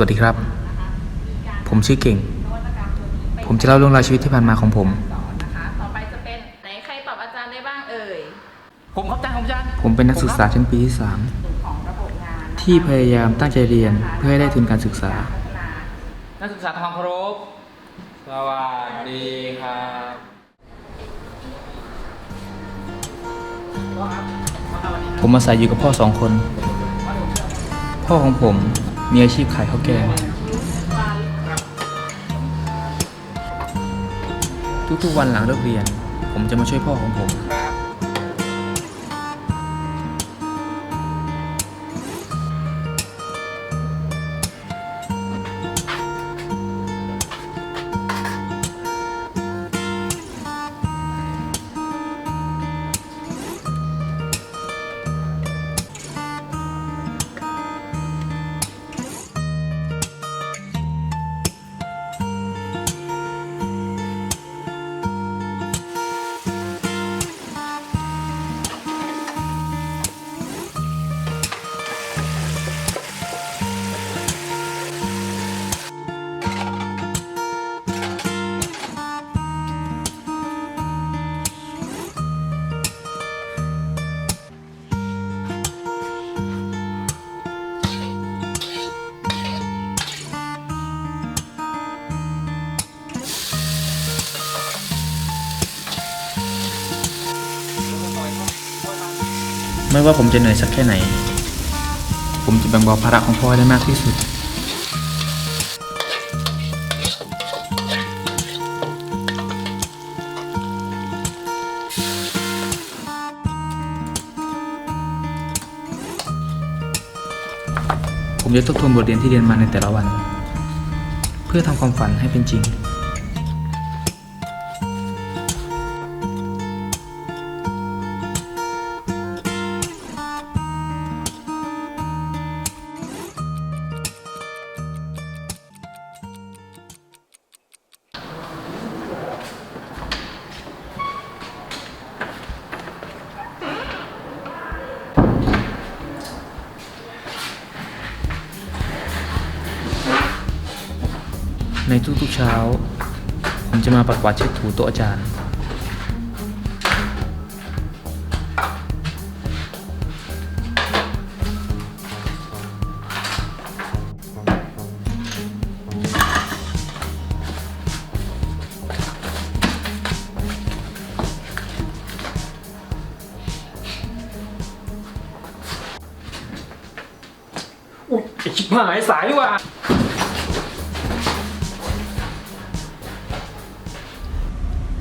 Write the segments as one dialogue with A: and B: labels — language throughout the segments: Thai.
A: วัสดีครับ ผมชื่อเก่ง ผมจะเล่าเรื่องราวชีวิตที่ผ่านมาของผม
B: สอนนะคะต่อไปจะเป็นไหนใครตอบอาจารย์ได้บ้างเอ่ย
C: ผมครับอาจารย์ผมอาจารย์
A: ผมเป็นนักศึกษาชั้นปีที่
B: ของระบบงานนะคะ
A: 3ที่พยายามตั้งใจเรียนเพื่อให้ได้ทุนการศึกษา
B: พัฒนา
C: นักศึกษาทองเคารพสวัสดีครับ
A: ผมอาศัยอยู่กับพ่อสองคน พ่อของผม มีอาชีพขายข้าวแกง ทุกๆวันหลังเลิกเรียน ผมจะมาช่วยพ่อของผม ไม่ว่าผมจะเหนื่อยสักแค่ไหน ผมจะแบ่งเบาภาระของพ่อได้มากที่สุด ผมจะทบทวนบทเรียนที่เรียนมาในแต่ละวัน เพื่อทำความฝันให้เป็นจริง ทุกๆเช้า ผมจะมาปัดกวาดเช็ดถูโต๊ะอาจารย์
C: อุ๊ยไอชิบหายสายว่า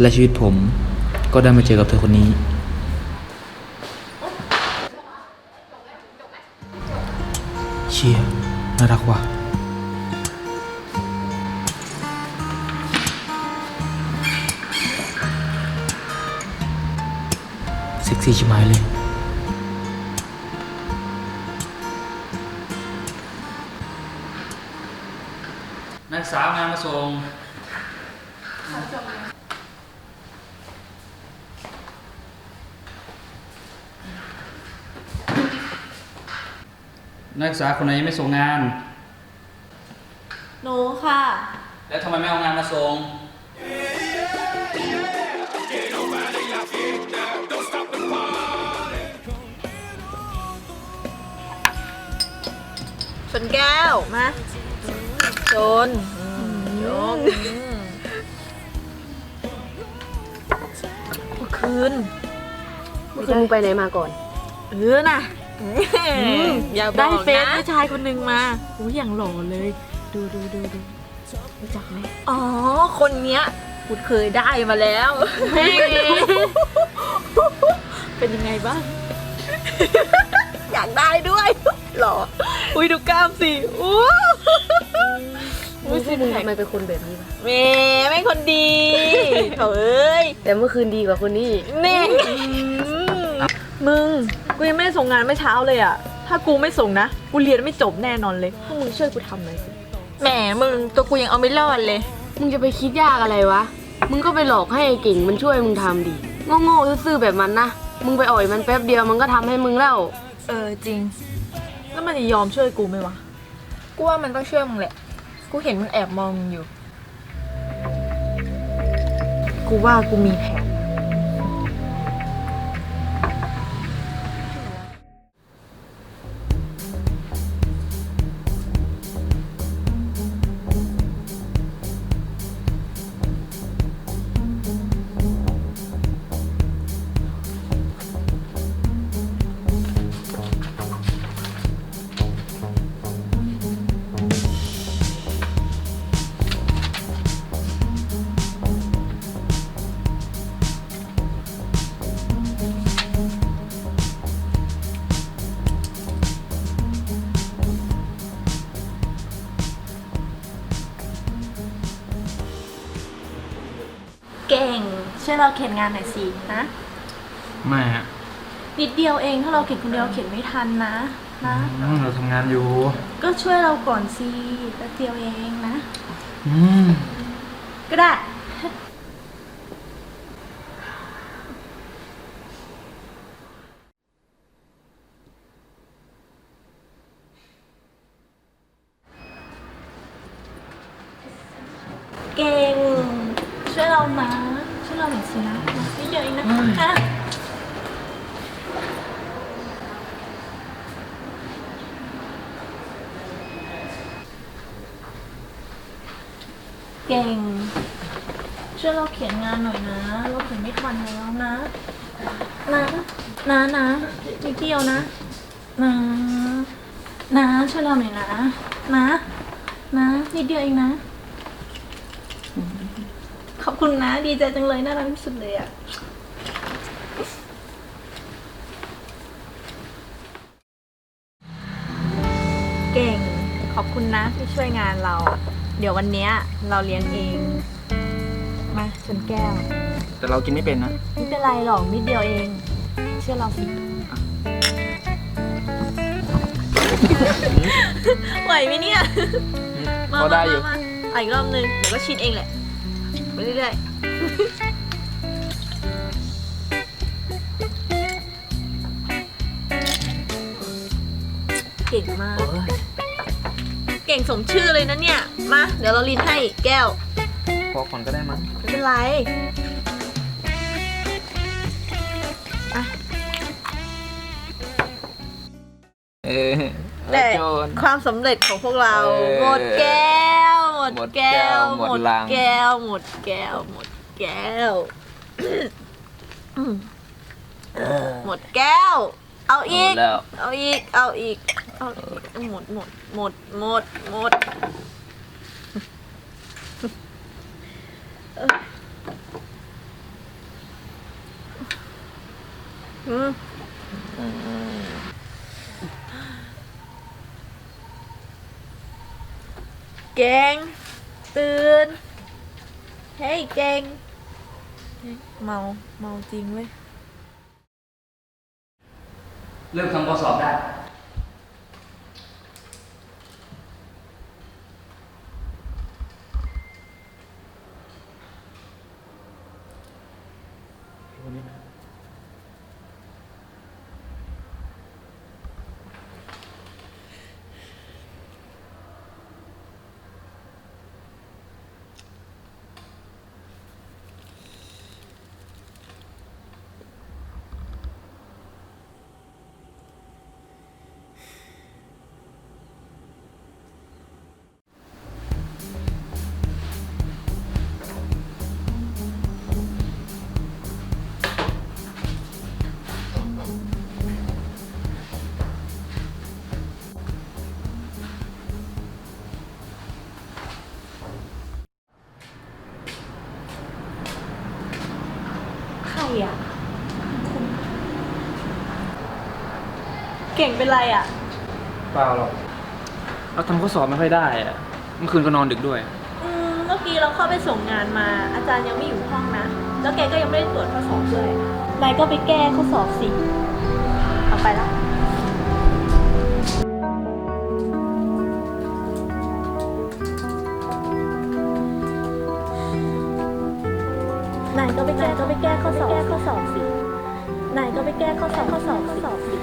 A: และชีวิตผมก็ได้มาเจอกับเธอคนนี้ เชียน่ารักว่ะ เซ็กซี่ชิบหายเลย
C: นักศึกษางานมาส่ง นักศึกษาคนไหนยังไม่ส่งงาน
B: หนูค่ะ
C: แล้วทำไมไม่เอางานมาส่ง
B: ชนแก้ว มาชนยกเมื่อคืน
D: เมื่อคืนมึงไปไหนมาก่อน
B: เออน่ะ อย่าบ
D: ได้
B: อก
D: เฟซ
B: นะ
D: ผู้ชายคนหนึ่งมาโอ้ยอย่างหล่อเลย ดูดูดูดูรู้จักไหม
B: อ๋อ คนเนี้ยกูเคยได้มาแล้ว
D: เป็นยังไงบ้าง
B: อยากได้ด้วยหรอ อุ้ยดูกล้ามสิอู้
D: มึงพวกมึงทำไมเป็นคนแบบนี้วะ
B: เมย์ไม่คนดีโถเอ้ย
D: แต่เมื่อคืนดีกว่าคนนี้อีก
B: นี่
E: มึง กูยังไม่ได้ส่งงานเมื่อเช้าเลยอะถ้ากูไม่ส่งนะ กูเรียนไม่จบแน่นอนเลยพวกมึงช่วยกูทำหน่อยสิ
B: แหมมึงตัวกูยังเอาไม่รอดเลย
D: มึงจะไปคิดยากอะไรวะ มึงก็ไปหลอกให้ไอ้เก่งมันช่วยมึงทำดิโง่ๆซื่อๆแบบมันนะ มึงไปอ่อยมันแป๊บเดียวมันก็ทำให้มึงแล้ว
E: เออจริง แล้วมันจะยอมช่วยกูไหมวะ กูว่ามันต้องเชื่อมึงแหละ กูเห็นมันแอบมองมึงอยู่ กูว่ากูมีแผน
B: เก่ง ช่วยเราเขียนงานหน่อยสินะ
A: ไม่อะ
B: นิดเดียวเองถ้าเราเขียนคนเดียวเขียนไม่ทันนะนะ
A: อืมเราทำงานอยู่
B: ก็ช่วยเราก่อนสิแป๊บเดียวเองนะ
A: อืม
B: ก็ได้ เก่ง ช่วยเรานะช่วยเราหน่อยสินะนิดเดียวเองนะอะเก่ง ช่วยเราเขียนงานหน่อยนะ เราเขียนไม่ทันแล้วนะ นะ นะนะนิดเดียวนะ นะ นะ ช่วยเราหน่อยนะ นะ นะนิดเดียวเองนะขอบ คุณนะ ดีใจจังเลยน่ารักที่สุดเลยอะเก่ง ขอบคุณนะที่ช่วยงานเรา เดี๋ยววันเนี้ยเราเลี้ยงเอง มาชนแก้ว
A: แต่เรากินไม่เป็นนะ
B: ไม่เป็นไรหรอกนิดเดียวเอง เชื่อเราสิ ไหวไหมเนี่ย มา
A: ก็ได้อยู่
B: มามามาอีกรอบนึงเดี๋ยวก็ชินเองแหละ ไปเรื่อยๆ เก่งมาก เก่งสมชื่อเลยนะเนี่ย มา เดี๋ยวเราลินให้แก้ว
A: พอก่อนก็ได้มั้ง
B: ไม่เป็นไร
A: เออ
B: แต่
A: โจร
B: ความสำเร็จของพวกเรา
A: เออ
B: หมดแก้ว หมด
A: หมด
B: แก้ว
A: หมดลัง
B: แก้วหมดแก้วหมดแตื่น เฮ้ยเก่ง เมา เมาจริงเว้ย
A: เริ่มทำข้อสอบได้
B: เก่งเป็นไรอะ
A: เปล่าหรอกเราทำข้อสอบไม่ค่อยได้อะเมื่อคืนก็นอนดึกด้วย
B: อืม เมื่อกี้เราเข้าไปส่งงานมา อาจารย์ยังไม่อยู่ห้องนะ แล้วแกก็ยังไม่ได้ตรวจข้อสอบด้วยนายก็ไปแก้ข้อสอบสิเอาไปละ นายก็ไปแก้ก็ไปแก้ข้อสอบแก้ข้อสอบสิ นายก็ไปแก้ข้อสอบข้อสอบข้อสอบสิ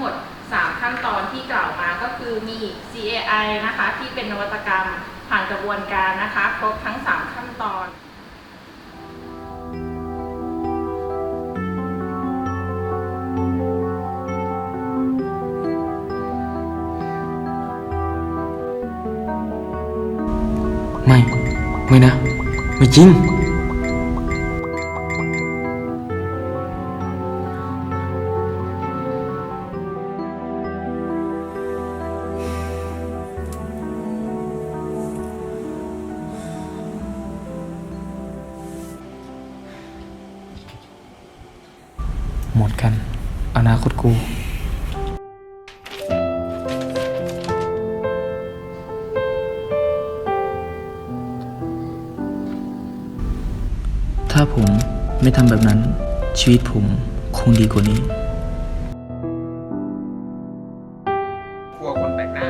B: หมด 3
F: ขั้นตอนที่กล่าวมาก็คือมี CAI นะคะที่เป็นนวัตกรรมผ่านกระบวนการนะคะครบทั้ง 3 ขั้นตอน
A: ไม่ ไม่นะ ไม่จริง หมดกัน อนาคตกูถ้าผมไม่ทำแบบนั้น ชีวิตผมคงดีกว่านี้
G: กลัวคนแปลกหน้า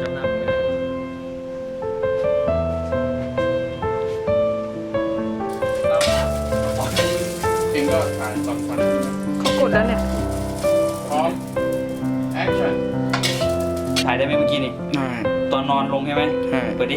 G: จำหน้าผมไม่ได้เองก็ถ่ายตอนฟัน
H: เขากด แล้วเนี่ย
G: พร้อมแอคชั่น
A: ถ่ายได้ไหมเมื่อกี้นี่
G: ได้
A: ตอนนอนลงใช่ไหม
G: ใช่
A: เปิดดิ